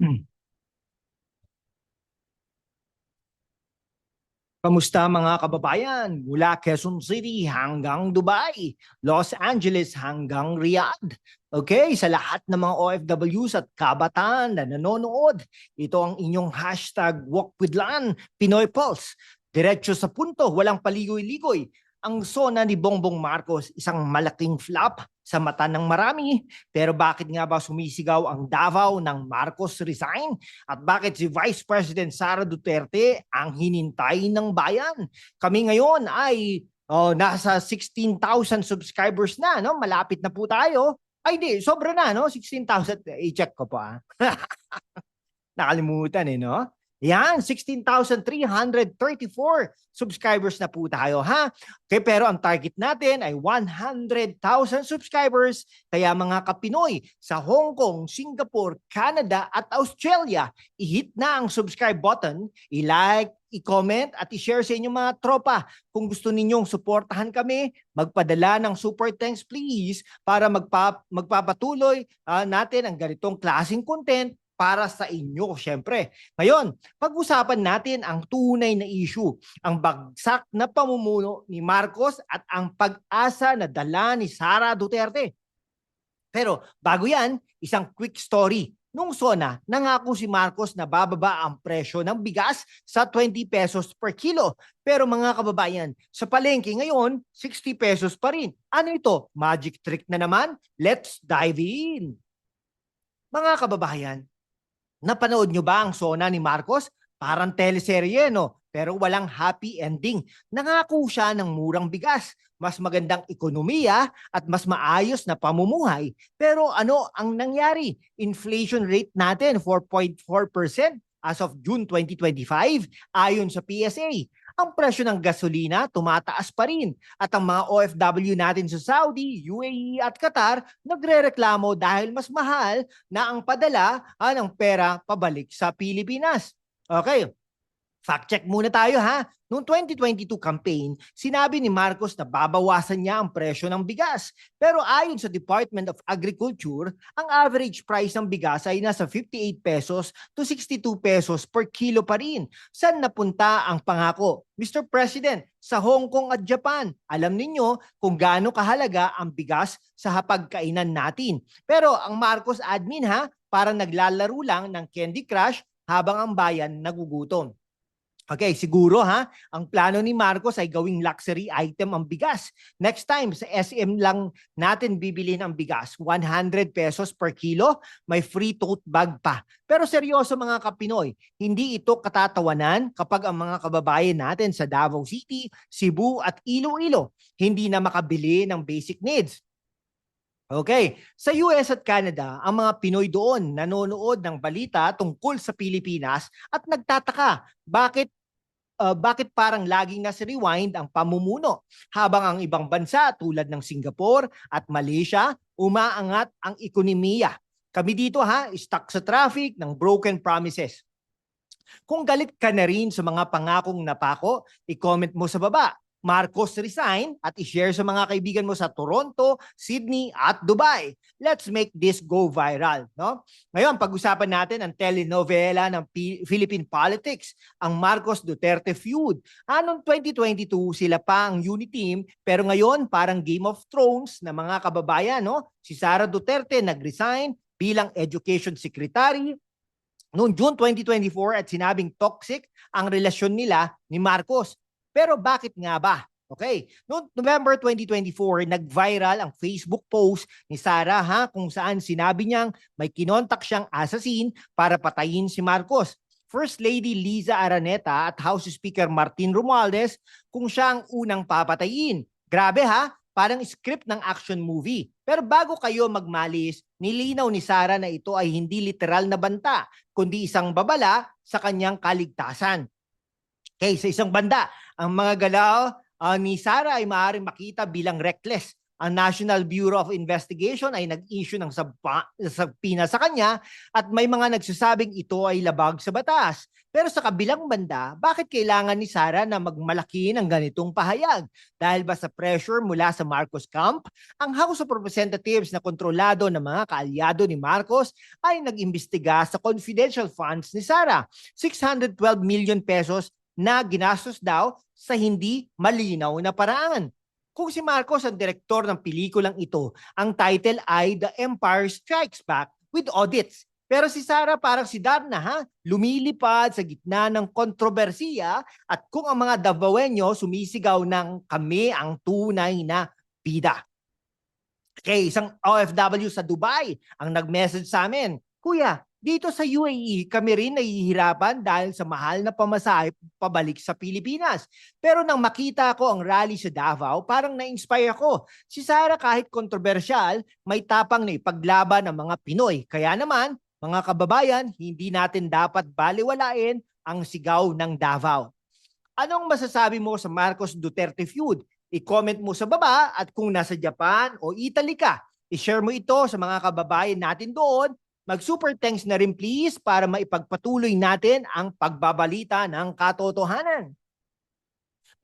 Hmm. Kamusta mga kababayan? Mula Quezon City hanggang Dubai, Los Angeles hanggang Riyadh. Okay, sa lahat ng mga OFWs at kabataan na nanonood, ito ang inyong hashtag Walk with Lan, Pinoy Pulse. Diretso sa punto, walang paligoy-ligoy. Ang sona ni Bongbong Marcos, isang malaking flop sa mata ng marami. Pero bakit nga ba sumisigaw ang Davao ng Marcos resign? At bakit si Vice President Sara Duterte ang hinintay ng bayan? Kami ngayon ay oh, nasa 16,000 subscribers na, no? Malapit na po tayo. Ay di, sobra na, no? 16,000. I-check ko pa. Nakalimutan eh, no? Yan, 16,334 subscribers na po tayo, ha? Okay, pero ang target natin ay 100,000 subscribers. Kaya mga kapinoy sa Hong Kong, Singapore, Canada at Australia, i-hit na ang subscribe button, i-like, i-comment at i-share sa inyong mga tropa. Kung gusto ninyong suportahan kami, magpadala ng super thanks please para magpa magpapatuloy ah, natin ang ganitong klaseng content para sa inyo, syempre. Ngayon, pag-usapan natin ang tunay na issue, ang bagsak na pamumuno ni Marcos at ang pag-asa na dala ni Sara Duterte. Pero bago yan, isang quick story. Nung SONA, nangako si Marcos na bababa ang presyo ng bigas sa 20 pesos per kilo. Pero mga kababayan, sa palengke ngayon, 60 pesos pa rin. Ano ito? Magic trick na naman? Let's dive in! Mga kababayan, Napanood nyo ba ang Sona ni Marcos? Parang teleserye, no? Pero walang happy ending. Nangako siya ng murang bigas, mas magandang ekonomiya at mas maayos na pamumuhay. Pero ano ang nangyari? Inflation rate natin 4.4% as of June 2025 ayon sa PSA. Ang presyo ng gasolina tumataas pa rin at ang mga OFW natin sa Saudi, UAE at Qatar nagrereklamo dahil mas mahal na ang padala ah, ng pera pabalik sa Pilipinas. Okay, fact check muna tayo ha. Noong 2022 campaign, sinabi ni Marcos na babawasan niya ang presyo ng bigas. Pero ayon sa Department of Agriculture, ang average price ng bigas ay nasa 58 pesos to 62 pesos per kilo pa rin. Saan napunta ang pangako? Mr. President, sa Hong Kong at Japan, alam ninyo kung gaano kahalaga ang bigas sa hapagkainan natin. Pero ang Marcos admin ha, parang naglalaro lang ng Candy Crush habang ang bayan nagugutom. Okay, siguro ha, ang plano ni Marcos ay gawing luxury item ang bigas. Next time, sa SM lang natin bibili ng bigas. 100 pesos per kilo, may free tote bag pa. Pero seryoso mga kapinoy, hindi ito katatawanan kapag ang mga kababayan natin sa Davao City, Cebu at Iloilo hindi na makabili ng basic needs. Okay, sa US at Canada, ang mga Pinoy doon nanonood ng balita tungkol sa Pilipinas at nagtataka bakit uh, bakit parang laging nasa rewind ang pamumuno habang ang ibang bansa tulad ng Singapore at Malaysia umaangat ang ekonomiya. Kami dito ha, stuck sa traffic ng broken promises. Kung galit ka na rin sa mga pangakong napako, i-comment mo sa baba. Marcos resign at i-share sa mga kaibigan mo sa Toronto, Sydney at Dubai. Let's make this go viral, no? Ngayon, pag-usapan natin ang telenovela ng P- Philippine politics, ang Marcos Duterte feud. Anong 2022 sila pa ang unity team, pero ngayon parang Game of Thrones na mga kababayan, no? Si Sara Duterte nag-resign bilang education secretary noong June 2024 at sinabing toxic ang relasyon nila ni Marcos. Pero bakit nga ba? Okay. Noong November 2024, nag-viral ang Facebook post ni Sarah ha, kung saan sinabi niyang may kinontak siyang assassin para patayin si Marcos. First Lady Liza Araneta at House Speaker Martin Romualdez kung siya ang unang papatayin. Grabe ha, parang script ng action movie. Pero bago kayo magmalis, nilinaw ni Sarah na ito ay hindi literal na banta, kundi isang babala sa kanyang kaligtasan. Okay, sa isang banda, ang mga galaw uh, ni Sarah ay maaaring makita bilang reckless. ang National Bureau of Investigation ay nag-issue ng sabpa, sabpina sa kanya at may mga nagsasabing ito ay labag sa batas. Pero sa kabilang banda, bakit kailangan ni Sara na magmalaki ng ganitong pahayag? Dahil ba sa pressure mula sa Marcos camp, ang House of Representatives na kontrolado ng mga kaalyado ni Marcos ay nag-imbestiga sa confidential funds ni Sara. 612 million pesos na ginastos daw sa hindi malinaw na paraan. Kung si Marcos ang direktor ng pelikulang ito, ang title ay The Empire Strikes Back with Audits. Pero si Sara parang si Darna ha, lumilipad sa gitna ng kontrobersiya at kung ang mga Davaoenyo sumisigaw ng kami ang tunay na bida. Okay, isang OFW sa Dubai ang nag-message sa amin, Kuya, dito sa UAE, kami rin nahihirapan dahil sa mahal na pamasahe pabalik sa Pilipinas. Pero nang makita ko ang rally sa Davao, parang na-inspire ako. Si Sara kahit kontrobersyal, may tapang na ipaglaban ng mga Pinoy. Kaya naman, mga kababayan, hindi natin dapat baliwalain ang sigaw ng Davao. Anong masasabi mo sa Marcos Duterte feud? I-comment mo sa baba at kung nasa Japan o Italy ka, i-share mo ito sa mga kababayan natin doon. Mag-super thanks na rin please para maipagpatuloy natin ang pagbabalita ng katotohanan.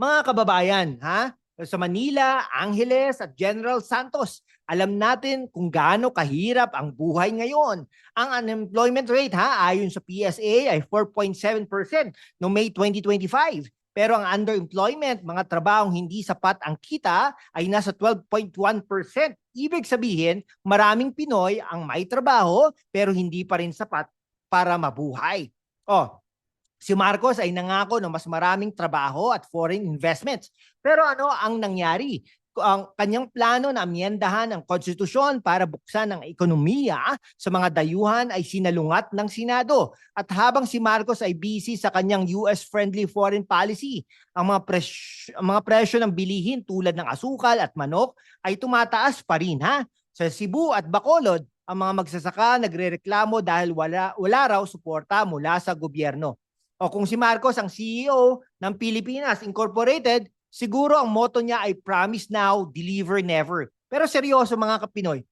Mga kababayan, ha? Sa Manila, Angeles at General Santos, alam natin kung gaano kahirap ang buhay ngayon. Ang unemployment rate ha ayon sa PSA ay 4.7% no May 2025. Pero ang underemployment, mga trabahong hindi sapat ang kita ay nasa 12.1%. Ibig sabihin, maraming Pinoy ang may trabaho pero hindi pa rin sapat para mabuhay. Oh, si Marcos ay nangako ng mas maraming trabaho at foreign investments. Pero ano ang nangyari? Ang kanyang plano na amyendahan ang konstitusyon para buksan ang ekonomiya sa mga dayuhan ay sinalungat ng Senado. At habang si Marcos ay busy sa kanyang US-friendly foreign policy, ang mga, pres- ang mga presyo ng bilihin tulad ng asukal at manok ay tumataas pa rin ha. Sa Cebu at Bacolod, ang mga magsasaka nagrereklamo dahil wala, wala raw suporta mula sa gobyerno. O kung si Marcos ang CEO ng Pilipinas Incorporated, siguro ang motto niya ay promise now, deliver never. Pero seryoso mga kapinoy,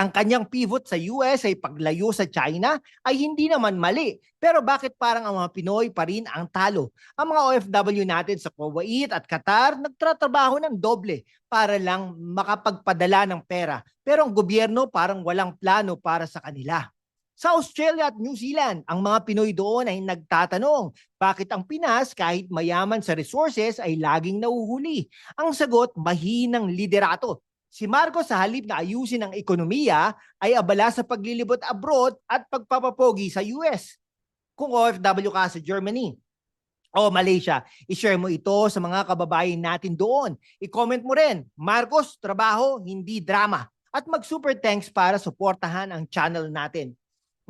ang kanyang pivot sa US ay paglayo sa China ay hindi naman mali. Pero bakit parang ang mga Pinoy pa rin ang talo? Ang mga OFW natin sa Kuwait at Qatar nagtratrabaho ng doble para lang makapagpadala ng pera. Pero ang gobyerno parang walang plano para sa kanila. Sa Australia at New Zealand, ang mga Pinoy doon ay nagtatanong, bakit ang Pinas kahit mayaman sa resources ay laging nauhuli? Ang sagot, mahinang liderato. Si Marcos sa halip na ayusin ang ekonomiya ay abala sa paglilibot abroad at pagpapapogi sa US. Kung OFW ka sa Germany, o Malaysia, i-share mo ito sa mga kababayan natin doon. I-comment mo rin, Marcos, trabaho, hindi drama. At mag-super thanks para suportahan ang channel natin.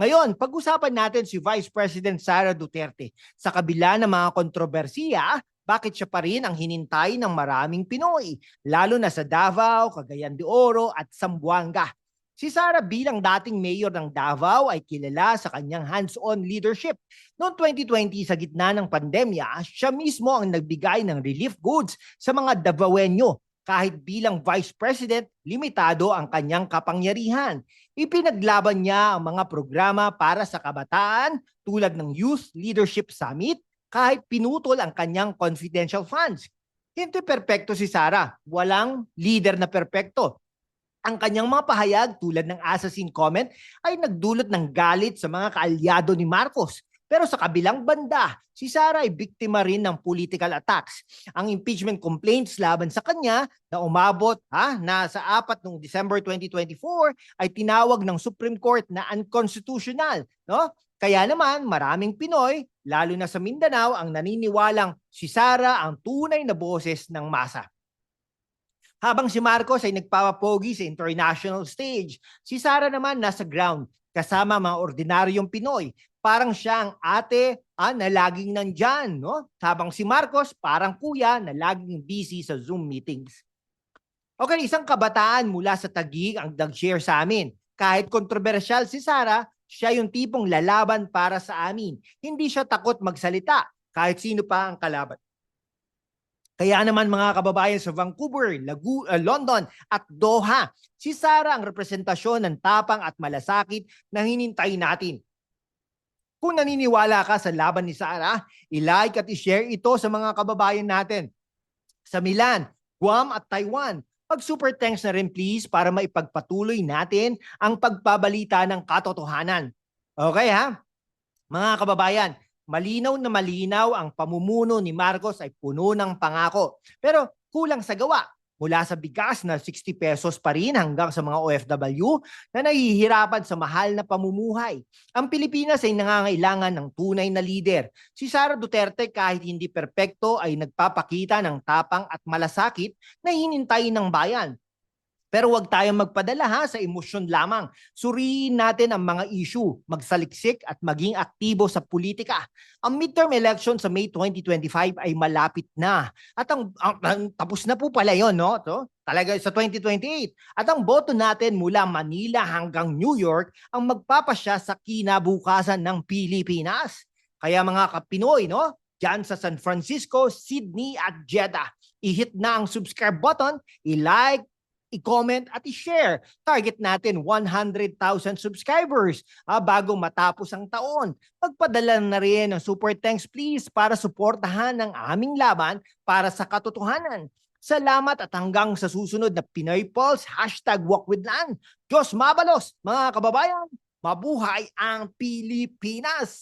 Ngayon, pag-usapan natin si Vice President Sara Duterte. Sa kabila ng mga kontrobersiya, bakit siya pa rin ang hinintay ng maraming Pinoy, lalo na sa Davao, Cagayan de Oro at Zamboanga. Si Sara bilang dating mayor ng Davao ay kilala sa kanyang hands-on leadership. Noong 2020 sa gitna ng pandemya, siya mismo ang nagbigay ng relief goods sa mga Davaoenyo kahit bilang Vice President, limitado ang kanyang kapangyarihan. Ipinaglaban niya ang mga programa para sa kabataan tulad ng Youth Leadership Summit kahit pinutol ang kanyang confidential funds. Hindi perpekto si Sara. Walang leader na perpekto. Ang kanyang mga pahayag tulad ng assassin comment ay nagdulot ng galit sa mga kaalyado ni Marcos pero sa kabilang banda, si Sara ay biktima rin ng political attacks. Ang impeachment complaints laban sa kanya na umabot ha, na sa apat noong December 2024 ay tinawag ng Supreme Court na unconstitutional. No? Kaya naman maraming Pinoy, lalo na sa Mindanao, ang naniniwalang si Sara ang tunay na boses ng masa. Habang si Marcos ay nagpapapogi sa international stage, si Sara naman nasa ground kasama mga ordinaryong Pinoy parang siya ang ate ah, na laging nandyan. No? Habang si Marcos, parang kuya na laging busy sa Zoom meetings. Okay, isang kabataan mula sa Taguig ang nag-share sa amin. Kahit kontrobersyal si Sara, siya yung tipong lalaban para sa amin. Hindi siya takot magsalita kahit sino pa ang kalaban. Kaya naman mga kababayan sa Vancouver, Lagu- uh, London at Doha, si Sara ang representasyon ng tapang at malasakit na hinintay natin. Kung naniniwala ka sa laban ni Sara, i-like at i-share ito sa mga kababayan natin. Sa Milan, Guam at Taiwan, mag-super thanks na rin please para maipagpatuloy natin ang pagbabalita ng katotohanan. Okay ha? Mga kababayan, malinaw na malinaw ang pamumuno ni Marcos ay puno ng pangako. Pero kulang sa gawa. Mula sa bigas na 60 pesos pa rin hanggang sa mga OFW na nahihirapan sa mahal na pamumuhay. Ang Pilipinas ay nangangailangan ng tunay na lider. Si Sara Duterte kahit hindi perpekto ay nagpapakita ng tapang at malasakit na hinintay ng bayan. Pero huwag tayong magpadala ha sa emosyon lamang. Suriin natin ang mga issue, magsaliksik at maging aktibo sa politika. Ang midterm election sa May 2025 ay malapit na. At ang, ang- ang- tapos na po pala yon, no? To, talaga sa 2028. At ang boto natin mula Manila hanggang New York ang magpapasya sa kinabukasan ng Pilipinas. Kaya mga kapinoy, no? Diyan sa San Francisco, Sydney at Jeddah. I-hit na ang subscribe button, i-like, i-comment at i-share. Target natin 100,000 subscribers ah, bago matapos ang taon. Magpadala na rin ng super thanks please para suportahan ang aming laban para sa katotohanan. Salamat at hanggang sa susunod na Pinoy Pulse, hashtag Walk with Land. Diyos mabalos, mga kababayan, mabuhay ang Pilipinas!